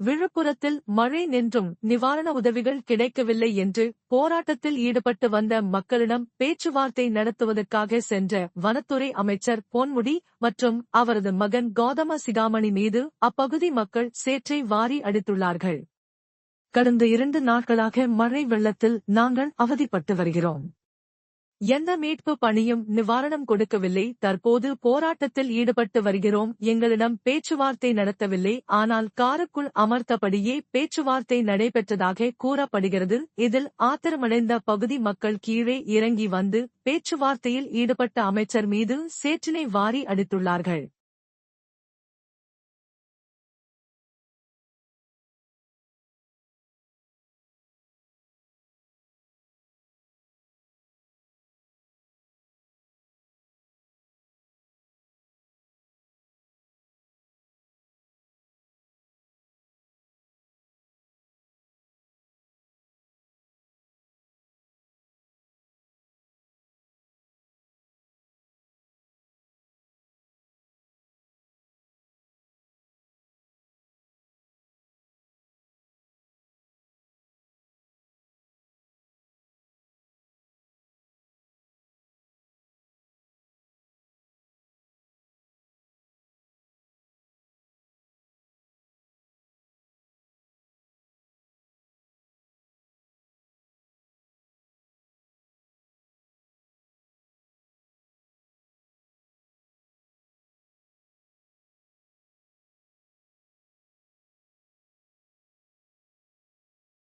விழுப்புரத்தில் மழை நின்றும் நிவாரண உதவிகள் கிடைக்கவில்லை என்று போராட்டத்தில் ஈடுபட்டு வந்த மக்களிடம் பேச்சுவார்த்தை நடத்துவதற்காக சென்ற வனத்துறை அமைச்சர் பொன்முடி மற்றும் அவரது மகன் கௌதம சிகாமணி மீது அப்பகுதி மக்கள் சேற்றை வாரி அடித்துள்ளார்கள். கடந்த இரண்டு நாட்களாக மழை வெள்ளத்தில் நாங்கள் அவதிப்பட்டு வருகிறோம். எந்த மீட்பு பணியும் நிவாரணம் கொடுக்கவில்லை. தற்போது போராட்டத்தில் ஈடுபட்டு வருகிறோம். எங்களிடம் பேச்சுவார்த்தை நடத்தவில்லை. ஆனால் காருக்குள் அமர்த்தபடியே பேச்சுவார்த்தை நடைபெற்றதாக கூறப்படுகிறது. இதில் ஆத்திரமடைந்த பகுதி மக்கள் கீழே இறங்கி வந்து பேச்சுவார்த்தையில் ஈடுபட்ட அமைச்சர் மீது சேற்றினை வாரி அடித்துள்ளார்கள்.